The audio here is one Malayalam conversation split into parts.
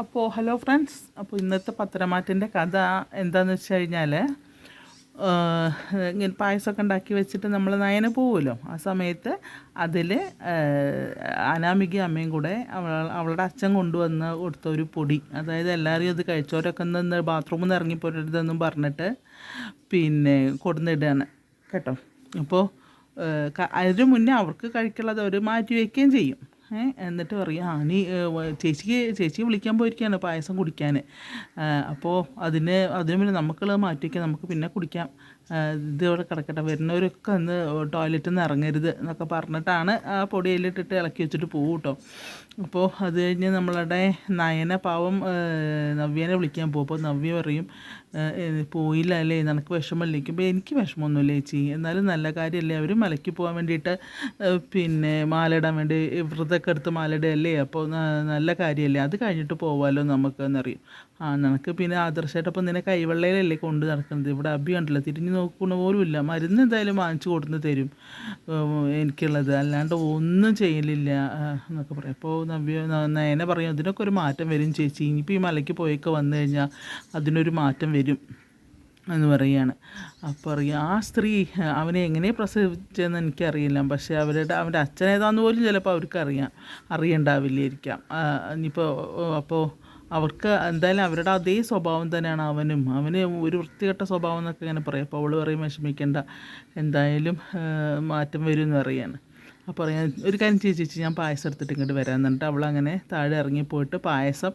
അപ്പോൾ ഹലോ ഫ്രണ്ട്സ് അപ്പോൾ ഇന്നത്തെ പത്രമാറ്റിന്റെ കഥ എന്താണെന്ന് വെച്ച് കഴിഞ്ഞാൽ ഇങ്ങനെ പായസമൊക്കെ ഉണ്ടാക്കി വെച്ചിട്ട് നമ്മൾ നയന പോവുമല്ലോ. ആ സമയത്ത് അതിൽ അനാമിക അമ്മയും കൂടെ അവൾ അവളുടെ അച്ഛൻ കൊണ്ടുവന്ന് കൊടുത്ത ഒരു പൊടി. അതായത് എല്ലാവരും അത് കഴിച്ചവരൊക്കെ ഒന്ന് ബാത്റൂമിൽ നിന്ന് ഇറങ്ങിപ്പോരരുതെന്നും പറഞ്ഞിട്ട് പിന്നെ കൊടുന്നിടുകയാണ്. കേട്ടോ? അപ്പോൾ അതിന് മുന്നേ അവർക്ക് കഴിക്കുള്ളത് അവർ മാറ്റി വയ്ക്കുകയും ചെയ്യും. എന്നിട്ട് പറയും ആ നീ ചേച്ചിക്ക് ചേച്ചിയെ വിളിക്കാൻ പോയിരിക്കുകയാണ് പായസം കുടിക്കാൻ. അപ്പോൾ അതിന് അതിന് മുന്നേ നമുക്കുള്ളത് മാറ്റി വയ്ക്കാം നമുക്ക് പിന്നെ കുടിക്കാം. ആ, ഇത് ഇവിടെ കിടക്കട്ടെ. വരുന്നവരൊക്കെ ഒന്ന് ടോയ്ലറ്റിൽ നിന്ന് ഇറങ്ങരുത് എന്നൊക്കെ പറഞ്ഞിട്ടാണ് ആ പൊടിയിലിട്ടിട്ട് ഇളക്കി വെച്ചിട്ട് പോകും കേട്ടോ. അപ്പോൾ അത് കഴിഞ്ഞ് നമ്മളുടെ നയന പാവം നവ്യനെ വിളിക്കാൻ പോകും. അപ്പോൾ നവ്യ പറയും പോയില്ല അല്ലേ? നിനക്ക് വിഷമമില്ലേക്കുമ്പോൾ എനിക്ക് വിഷമമൊന്നുമില്ല ചേച്ചി. എന്നാലും നല്ല കാര്യമല്ലേ? അവർ മലയ്ക്ക് പോകാൻ വേണ്ടിയിട്ട് പിന്നെ മാലയിടാൻ വേണ്ടി വ്രതമൊക്കെ എടുത്ത് മാലയിടുകയല്ലേ അപ്പോൾ നല്ല കാര്യമല്ലേ അത് കഴിഞ്ഞിട്ട് പോവാമല്ലോ നമുക്ക് എന്നറിയും ആ നിനക്ക് പിന്നെ ആദർശമായിട്ടപ്പോൾ നിന്നെ കൈവെള്ളയിലല്ലേ കൊണ്ട് നടക്കുന്നത്? ഇവിടെ അബി കണ്ടില്ല? തിരിഞ്ഞ് നോക്കുന്ന പോലും ഇല്ല മരുന്ന് എന്തായാലും വാങ്ങിച്ചു കൊടുന്ന് തരും. എനിക്കുള്ളത്. അല്ലാണ്ട് ഒന്നും ചെയ്യലില്ല എന്നൊക്കെ പറയും. അപ്പോൾ നവ്യ നയന പറയും ഇതിനൊക്കെ ഒരു മാറ്റം വരും ചേച്ചി. ഇനിയിപ്പോൾ ഈ മലയ്ക്ക് പോയൊക്കെ വന്നു കഴിഞ്ഞാൽ അതിനൊരു മാറ്റം വരും. എന്ന് പറയുകയാണ്. അപ്പോൾ അറിയാം ആ സ്ത്രീ അവനെ എങ്ങനെ പ്രസവിച്ചതെന്ന് എനിക്കറിയില്ല. പക്ഷേ അവരുടെ അവന്റെ അച്ഛൻ ഏതാന്ന് പോലും ചിലപ്പോൾ അവർക്കറിയാം അറിയണ്ടാവില്ലായിരിക്കാം. ഇനിയിപ്പോൾ അപ്പോൾ അവർക്ക് എന്തായാലും അവരുടെ അതേ സ്വഭാവം തന്നെയാണ് അവനും. അവന് ഒരു വൃത്തികെട്ട സ്വഭാവം എന്നൊക്കെ ഇങ്ങനെ പറയും. അപ്പോൾ അവൾ പറയും വിഷമിക്കേണ്ട. എന്തായാലും മാറ്റം വരും എന്ന് പറയാണ് അപ്പോൾ പറയാം ഒരു കാര്യം ചേച്ചി ഞാൻ പായസം എടുത്തിട്ട് ഇങ്ങോട്ട് വരാൻ എന്നിട്ട് അവൾ അങ്ങനെ താഴെ ഇറങ്ങി പോയിട്ട് പായസം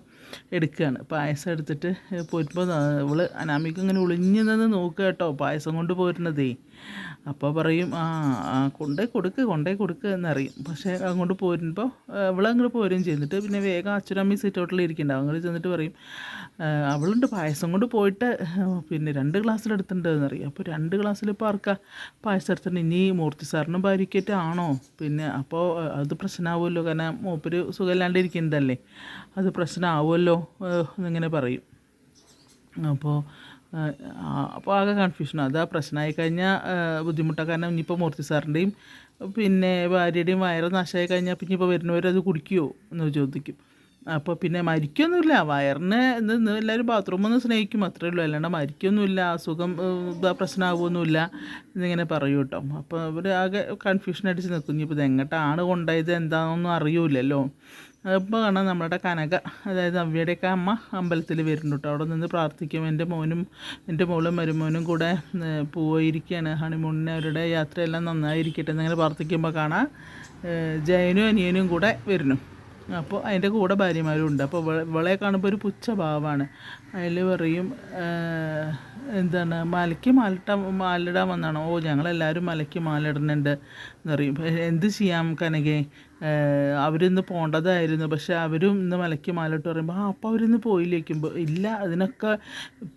എടുക്കുകയാണ്. പായസം എടുത്തിട്ട് പോരുമ്പോൾ അവൾ അനാമിക്ക് ഇങ്ങനെ ഒളിഞ്ഞു നിന്ന് നോക്കുക കേട്ടോ പായസം കൊണ്ട് പോരുന്നതേ. അപ്പോൾ പറയും ആ കൊണ്ടേ കൊടുക്ക് കൊണ്ടേ കൊടുക്ക് എന്നറിയും. പക്ഷേ അങ്ങോട്ട് പോരുമ്പോൾ അവളങ്ങോട്ട് പോരുകയും ചെയ്തിട്ട് പിന്നെ വേഗം അച്ഛനമ്മി സീറ്റ് ഹോട്ടലിൽ ഇരിക്കുന്നുണ്ടാവും അങ്ങോട്ട് ചെന്നിട്ട് പറയും അവളുണ്ട് പായസം കൊണ്ട് പോയിട്ട് പിന്നെ രണ്ട് ഗ്ലാസ്സിലെടുത്തിട്ടുണ്ട് എന്നറിയും. അപ്പോൾ രണ്ട് ഗ്ലാസ്സിൽ ഇപ്പോൾ ആർക്കാ? പായസം എടുത്തിട്ടുണ്ട്. ഇനി മൂർത്തി സാറിനും ഭാര്യയ്ക്കേറ്റ് ആണോ? പിന്നെ അപ്പോൾ അത് പ്രശ്നമാവുമല്ലോ കാരണം മൂപ്പര് സുഖമില്ലാണ്ടിരിക്കുന്നതല്ലേ അത് പ്രശ്നമാവുമല്ലോ എന്നിങ്ങനെ പറയും. അപ്പോൾ അപ്പോൾ ആകെ കൺഫ്യൂഷൻ ആ. പ്രശ്നമായി കഴിഞ്ഞാൽ ബുദ്ധിമുട്ടാണ് കാരണം ഇനിയിപ്പോൾ മൂർത്തി സാറിന്റെയും പിന്നെ ഭാര്യയുടെയും വയറ് നാശമായി കഴിഞ്ഞാൽ പിന്നെ ഇപ്പോൾ വരുന്നവരത് കുടിക്കുമോ എന്ന് ചോദിക്കും അപ്പോൾ പിന്നെ മരിക്കൊന്നുമില്ല. വയറിനെ ഇന്ന് എല്ലാവരും ബാത്റൂമിൽ ഒന്ന് സ്നേഹിക്കും അത്രേ ഉള്ളൂ. അല്ലാണ്ട് മരിക്കൊന്നുമില്ല അസുഖം പ്രശ്നമാകുമൊന്നുമില്ല എന്നിങ്ങനെ പറയും കേട്ടോ അപ്പോൾ അവർ ആകെ കൺഫ്യൂഷൻ അടിച്ച് നിൽക്കും ഇനിയിപ്പോൾ ഇത് എങ്ങോട്ടാണ് കൊണ്ടുപോയത് എന്താണെന്നൊന്നും അറിയൂലല്ലോ അപ്പോൾ കാണാം നമ്മുടെ കനക അതായത് നവ്യയുടെയൊക്കെ അമ്മ അമ്പലത്തിൽ വരുന്നുണ്ട് കേട്ടോ. അവിടെ നിന്ന് പ്രാർത്ഥിക്കും. എന്റെ മോനും എന്റെ മോളും മരുമോനും കൂടെ പോയിരിക്കുകയാണ് ഹണിമൂണിന് അവരുടെ യാത്രയെല്ലാം നന്നായിരിക്കട്ടെ എന്നിങ്ങനെ പ്രാർത്ഥിക്കുമ്പോൾ കാണാം. ജയനും അനിയനും കൂടെ വരുന്നു. അപ്പോൾ അതിന്റെ കൂടെ ഭാര്യമാരും ഉണ്ട്. അപ്പോൾ ഇവളെ കാണുമ്പോൾ ഒരു പുച്ഛഭാവമാണ്. അതിൽ പറയും എന്താണ് മലയ്ക്ക് മാലിട്ട മാലിടാൻ വന്നാണോ? ഓ ഞങ്ങളെല്ലാവരും മലയ്ക്ക് മാലിടുന്നുണ്ട് എന്ന് പറയും. "പക്ഷേ എന്ത് ചെയ്യാം കനകെ? അവരിന്ന് പോകേണ്ടതായിരുന്നു പക്ഷെ അവരും ഇന്ന് മലയ്ക്ക് മാലിട്ട് പറയുമ്പോൾ ആ അപ്പോൾ അവരിന്ന് പോയില്ലേക്കുമ്പോൾ ഇല്ല അതിനൊക്കെ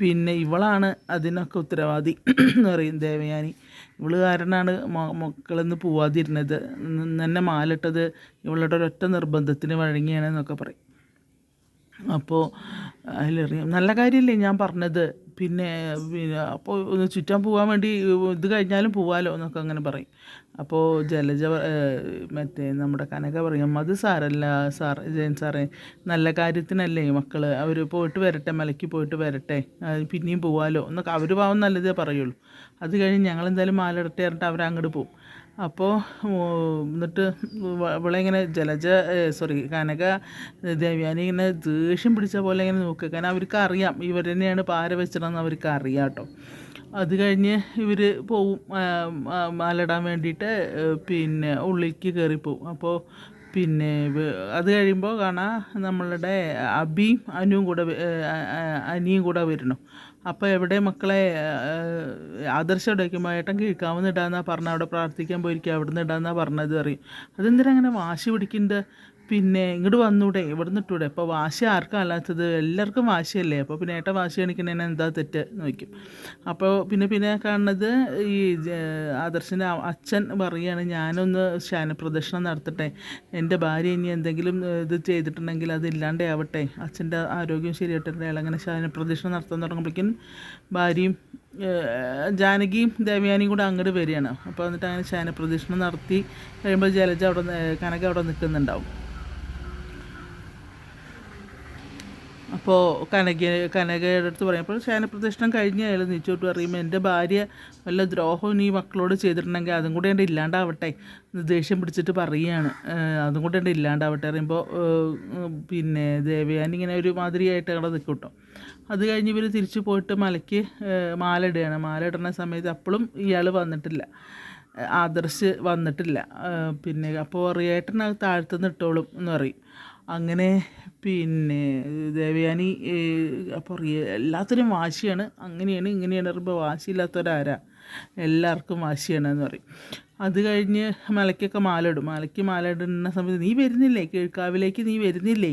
പിന്നെ ഇവളാണ് അതിനൊക്കെ ഉത്തരവാദി എന്ന് പറയും ദേവയാനി. ഇവൾ കാരണമാണ് മക്കളെന്ന് പോവാതിരുന്നത്. തന്നെ മാലിട്ടത് ഇവളുടെ ഒരൊറ്റ നിർബന്ധത്തിന് വഴങ്ങിയാണ് എന്നൊക്കെ പറയും. അപ്പോൾ അതിലറിയാം. നല്ല കാര്യമല്ലേ ഞാൻ പറഞ്ഞത്. പിന്നെ പിന്നെ അപ്പോൾ ഒന്ന് ചുറ്റാൻ പോകാൻ വേണ്ടി ഇത് കഴിഞ്ഞാലും പോവാലോ എന്നൊക്കെ അങ്ങനെ പറയും. അപ്പോൾ ജലജ മറ്റേ നമ്മുടെ കനക പറയും അത് സാറല്ല സാർ ജയൻ സാറേ നല്ല കാര്യത്തിനല്ലേ മക്കൾ അവർ പോയിട്ട് വരട്ടെ മലയ്ക്ക് പോയിട്ട് വരട്ടെ. പിന്നെയും പോവാലോ. എന്നൊക്കെ അവർ പാവം നല്ലതേ പറയുള്ളൂ. അത് കഴിഞ്ഞ് ഞങ്ങൾ എന്തായാലും മാലിടട്ടെ പറഞ്ഞിട്ട് അങ്ങോട്ട് അപ്പോൾ എന്നിട്ട് ഇവിടെ ഇങ്ങനെ ജലജ സോറി കനക ദേവ്യാനി ഇങ്ങനെ ദേഷ്യം പിടിച്ച പോലെ ഇങ്ങനെ നോക്കുക കാരണം അവർക്ക് അറിയാം ഇവർ തന്നെയാണ് പാര വെച്ചതെന്ന് അവർക്ക് അറിയാം കേട്ടോ. അത് കഴിഞ്ഞ് ഇവർ പോവും മാലിടാൻ വേണ്ടിയിട്ട് പിന്നെ ഉള്ളിലേക്ക് കയറിപ്പോവും അപ്പോൾ പിന്നെ അത് കഴിയുമ്പോൾ കാണാം നമ്മളുടെ അബിയും അനുവും കൂടെ അനിയും കൂടെ വരണം അപ്പോൾ എവിടെ മക്കളെ ആദർശ ഇടയ്ക്കുമ്പോൾ ഏട്ടൻ കീഴ്ക്കാവുന്ന പറഞ്ഞ അവിടെ പ്രാർത്ഥിക്കാൻ പോയിരിക്കുക അവിടെ നിന്ന് ഇടാന്നാ പറഞ്ഞത് അറിയും അതെന്തിനാ അങ്ങനെ വാശി പിടിക്കുന്നത് പിന്നെ ഇങ്ങോട്ട് വന്നൂടെ ഇവിടെ നിട്ടൂടെ അപ്പോൾ വാശി ആർക്കും അല്ലാത്തത്? എല്ലാവർക്കും വാശിയല്ലേ? അപ്പോൾ പിന്നെ ഏട്ട വാശി കാണിക്കുന്നതിന് എന്താ തെറ്റ് നോക്കും അപ്പോൾ പിന്നെ പിന്നെ കാണുന്നത് ഈ ആദർശന്റെ അച്ഛൻ പറയുകയാണ് ഞാനൊന്ന് ശാനപ്രദക്ഷിണം നടത്തട്ടെ. എന്റെ ഭാര്യ ഇനി എന്തെങ്കിലും ഇത് ചെയ്തിട്ടുണ്ടെങ്കിൽ അത് ആവട്ടെ. അച്ഛന്റെ ആരോഗ്യം ശരിയായിട്ട് അയാൾ അങ്ങനെ ശാനപ്രദക്ഷിണം നടത്താൻ തുടങ്ങുമ്പോഴേക്കും ഭാര്യയും ജാനകിയും ദേവയാനിയും കൂടെ അങ്ങോട്ട് വരികയാണ്. അപ്പോൾ എന്നിട്ട് അങ്ങനെ ശാനപ്രദക്ഷിണം നടത്തി കഴിയുമ്പോൾ ജലജ അവിടെ കനക അവിടെ നിൽക്കുന്നുണ്ടാവും. അപ്പോൾ കനക കനകയുടെ അടുത്ത് പറയുമ്പോൾ ശയനപ്രദക്ഷിണം കഴിഞ്ഞ് അയാൾ നീച്ചോട്ട് പറയുമ്പോൾ എന്റെ ഭാര്യ വല്ല ദ്രോഹവും നീ മക്കളോട് ചെയ്തിട്ടുണ്ടെങ്കിൽ അതും കൂടെ എന്റെ ഇല്ലാണ്ടാവട്ടെ ദേഷ്യം പിടിച്ചിട്ട് പറയുകയാണ്. അതും കൂടെ എന്റെ ഇല്ലാണ്ടാവട്ടെ പറയുമ്പോൾ പിന്നെ ദേവയാനി ഇങ്ങനെ ഒരു മാതിരിയായിട്ട് അവിടെ നിൽക്കും കേട്ടോ. അത് കഴിഞ്ഞ് ഇവർ തിരിച്ചു പോയിട്ട് മലയ്ക്ക് മാല ഇടുകയാണ്. മാല ഇടുന്ന സമയത്ത് അപ്പോഴും ഇയാൾ വന്നിട്ടില്ല. ആദർശ് വന്നിട്ടില്ല. പിന്നെ അപ്പോൾ റിയേട്ടന് താഴ്ത്തുനിന്ന് ഇട്ടോളും എന്ന് പറയും. അങ്ങനെ പിന്നെ ദേവയാനി അപ്പോൾ എല്ലാത്തിനും വാശിയാണ്. അങ്ങനെയാണ് ഇങ്ങനെയാണ്. പറയുമ്പോൾ വാശിയില്ലാത്തവരാരാ? എല്ലാവർക്കും വാശിയാണ് എന്ന് പറയും. അത് കഴിഞ്ഞ് മലയ്ക്കൊക്കെ മാല ഇടും മലയ്ക്ക് മാല ഇടുന്ന സമയത്ത് നീ വരുന്നില്ലേ? കീഴ്ക്കാവിലേക്ക് നീ വരുന്നില്ലേ?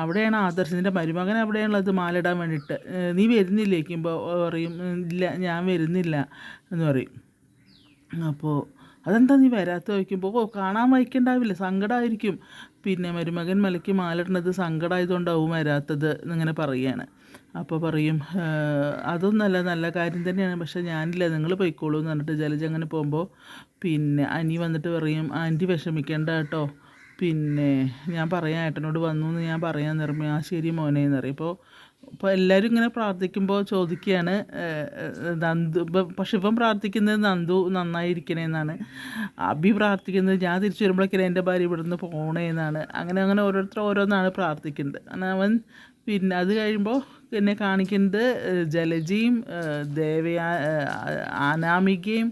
അവിടെയാണ് അവിടെയാണ് ആദർശിന്റെ മരുമകൻ അവിടെയാണുള്ളത് മാലിടാൻ വേണ്ടിയിട്ട്. നീ വരുന്നില്ലേ? ഇരിക്കുമ്പോൾ പറയും ഇല്ല ഞാൻ വരുന്നില്ല എന്ന് പറയും. അപ്പോൾ അതെന്താ നീ വരാത്ത ചോദിക്കുമ്പോൾ ഓ കാണാൻ വായിക്കണ്ടാവില്ല സങ്കടമായിരിക്കും പിന്നെ മരുമകൻ മലയ്ക്ക് മാലിടുന്നത് സങ്കടമായതുകൊണ്ടാവും വരാത്തത് എന്നിങ്ങനെ പറയുകയാണ് അപ്പോൾ പറയും "ആ, അതൊന്നല്ല നല്ല കാര്യം തന്നെയാണ് പക്ഷേ ഞാനില്ല നിങ്ങൾ പോയിക്കോളൂ എന്ന് പറഞ്ഞിട്ട് ജലജ അങ്ങനെ പോകുമ്പോൾ പിന്നെ അനി വന്നിട്ട് പറയും ആന്റി വിഷമിക്കേണ്ട കേട്ടോ. പിന്നെ ഞാൻ പറയാം ഏട്ടനോട് വന്നു എന്ന് ഞാൻ പറയാൻ നിർമ്മ ആ ശരി മോനെ എന്ന് പറയും. ഇപ്പോൾ ഇപ്പോൾ എല്ലാവരും ഇങ്ങനെ പ്രാർത്ഥിക്കുമ്പോൾ ചോദിക്കുകയാണ് നന്ദു ഇപ്പം പക്ഷെ ഇവൻ പ്രാർത്ഥിക്കുന്നത് നന്ദു നന്നായിരിക്കണേ എന്നാണ് അഭി പ്രാർത്ഥിക്കുന്നത് ഞാൻ തിരിച്ചു വരുമ്പോഴേക്കും എന്റെ ഭാര്യ ഇവിടുന്ന് പോകണേ എന്നാണ് അങ്ങനെ അങ്ങനെ ഓരോരുത്തർ ഓരോന്നാണ് പ്രാർത്ഥിക്കുന്നത്. കാരണം അവൻ പിന്നെ അത് കഴിയുമ്പോൾ എന്നെ കാണിക്കുന്നത് ജലജിയും ദേവയാ അനാമികയും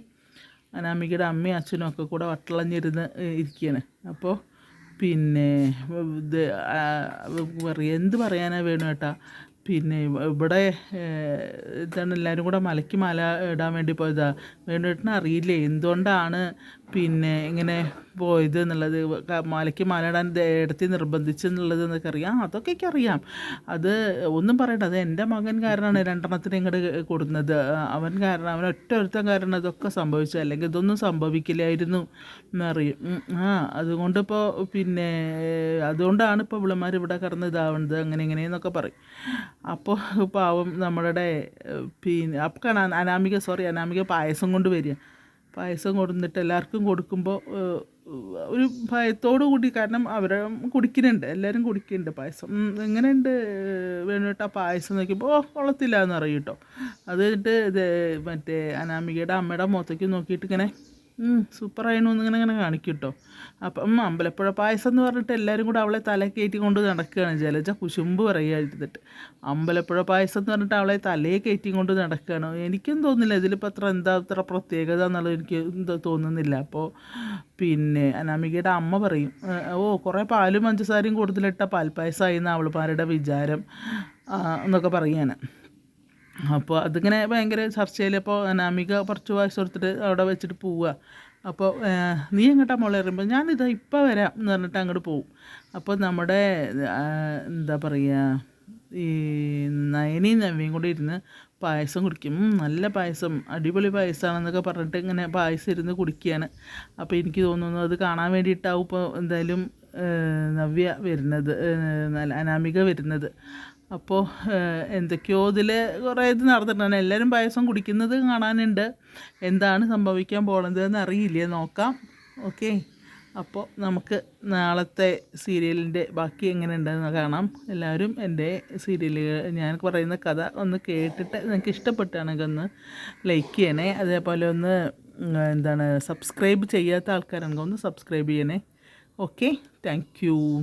അനാമികയുടെ അമ്മയും അച്ഛനും ഒക്കെ കൂടെ വട്ടളഞ്ഞിരുന്ന് ഇരിക്കുകയാണ് അപ്പോൾ പിന്നെ എന്ത് പറയാനാണ് വേണു ഏട്ടാ? പിന്നെ ഇവിടെ ഇതാണ് എല്ലാവരും കൂടെ മലയ്ക്ക് മല ഇടാൻ വേണ്ടി പോയതാണ് വേണുവേട്ടന് അറിയില്ലേ? എന്തുകൊണ്ടാണ് പിന്നെ ഇങ്ങനെ പോയത് എന്നുള്ളത് മലയ്ക്ക് മല ഇടാൻ ഇടത്തി നിർബന്ധിച്ചെന്നുള്ളത് എന്നൊക്കെ അറിയാം? അതൊക്കെ എനിക്ക് അറിയാം. അത് ഒന്നും പറയണ്ട. അത് എന്റെ മകൻ കാരണമാണ് രണ്ടെണ്ണത്തിന് ഇങ്ങോട്ട് കൊടുക്കുന്നത് അവൻ കാരണം അവൻ ഒറ്റ ഒരുത്തൻ കാരണം ഇതൊക്കെ സംഭവിച്ചു. അല്ലെങ്കിൽ ഇതൊന്നും സംഭവിക്കില്ലായിരുന്നു എന്നറിയും. ആ അതുകൊണ്ടിപ്പോൾ പിന്നെ അതുകൊണ്ടാണ് ഇപ്പോൾ ഇവിളമാർ ഇവിടെ കിടന്ന് ഇതാവുന്നത് അങ്ങനെ ഇങ്ങനെയെന്നൊക്കെ പറയും. അപ്പോൾ പാവം നമ്മളുടെ പിന്നെ അപ്പം അനാമിക സോറി അനാമിക പായസം കൊണ്ട് വരിക. പായസം കൊടുന്നിട്ട് എല്ലാവർക്കും കൊടുക്കുമ്പോൾ ഒരു ഭയത്തോടു കൂടി കാരണം അവരെ കുടിക്കുന്നുണ്ട് എല്ലാവരും കുടിക്കുന്നുണ്ട് പായസം. എങ്ങനെയുണ്ട് എങ്ങനെയുണ്ട് ആ പായസം നോക്കിയപ്പോൾ ഓ കൊള്ളത്തില്ല എന്ന് അറിയൂട്ടോ അത് കഴിഞ്ഞിട്ട് ഇത് മറ്റേ അനാമികയുടെ അമ്മയുടെ മുഖത്തേക്ക് നോക്കിയിട്ട് ഇങ്ങനെ സൂപ്പറായിരുന്നു എന്നിങ്ങനെ ഇങ്ങനെ കാണിക്കും കേട്ടോ അപ്പം അമ്പലപ്പുഴ പായസം എന്ന് പറഞ്ഞിട്ട് എല്ലാവരും കൂടെ അവളെ തല കയറ്റി കൊണ്ട് നടക്കുകയാണ് ജലജ കുശുമ്പ് പറയുക അമ്പലപ്പുഴ പായസം എന്ന് പറഞ്ഞിട്ട് അവളെ തലയെ കയറ്റി കൊണ്ട് നടക്കുകയാണ്. എനിക്കും തോന്നുന്നില്ല ഇതിലിപ്പോൾ അത്ര എന്താ അത്ര പ്രത്യേകത എന്നുള്ളത് എനിക്ക് എന്താ തോന്നുന്നില്ല. അപ്പോൾ പിന്നെ അനാമികയുടെ അമ്മ പറയും "ഏ, ഓ കുറേ പാലും പഞ്ചസാരയും കൂടുതലിട്ട പാൽപ്പായസമായി എന്ന് അവൾമാരുടെ വിചാരം. എന്നൊക്കെ പറയുകയാണ് അപ്പോൾ അതിങ്ങനെ ഭയങ്കര ചർച്ചയിൽ അപ്പോൾ അനാമിക കുറച്ച് വയസ്സ് കൊടുത്തിട്ട് അവിടെ വെച്ചിട്ട് പോവുക അപ്പോൾ നീ എങ്ങോട്ടാ മോളെ പറയുമ്പോൾ ഞാനിതാ ഇപ്പം വരാം എന്ന് പറഞ്ഞിട്ട് അങ്ങോട്ട് പോവും. അപ്പോൾ നമ്മുടെ എന്താ പറയുക ഈ നയനിയും നവ്യയും കൂടി ഇരുന്ന് പായസം കുടിക്കും. നല്ല പായസം അടിപൊളി പായസമാണെന്നൊക്കെ പറഞ്ഞിട്ട് ഇങ്ങനെ പായസം ഇരുന്ന് കുടിക്കുകയാണ് അപ്പോൾ എനിക്ക് തോന്നുന്നു അത് കാണാൻ വേണ്ടിയിട്ടാവും ഇപ്പോൾ എന്തായാലും നവ്യ വരുന്നത് അനാമിക വരുന്നത്. അപ്പോൾ എന്തൊക്കെയോ ഇതിൽ കുറേ ഇത് നടന്നിട്ടാണ് എല്ലാവരും പായസം കുടിക്കുന്നത് കാണാനുണ്ട്. എന്താണ് സംഭവിക്കാൻ പോകുന്നത് എന്ന് അറിയില്ല? നോക്കാം. ഓക്കെ. അപ്പോൾ നമുക്ക് നാളത്തെ സീരിയലിന്റെ ബാക്കി എങ്ങനെ ഉണ്ടെന്ന് കാണാം. എല്ലാവരും എന്റെ സീരിയലുകൾ ഞാൻ പറയുന്ന കഥ ഒന്ന് കേട്ടിട്ട് നിങ്ങൾക്ക് ഇഷ്ടപ്പെട്ടാണെങ്കിൽ ഒന്ന് ലൈക്ക് ചെയ്യണേ. അതേപോലെ ഒന്ന് എന്താണ് സബ്സ്ക്രൈബ് ചെയ്യാത്ത ആൾക്കാരാണെങ്കിൽ ഒന്ന് സബ്സ്ക്രൈബ് ചെയ്യണേ. ഓക്കെ. താങ്ക്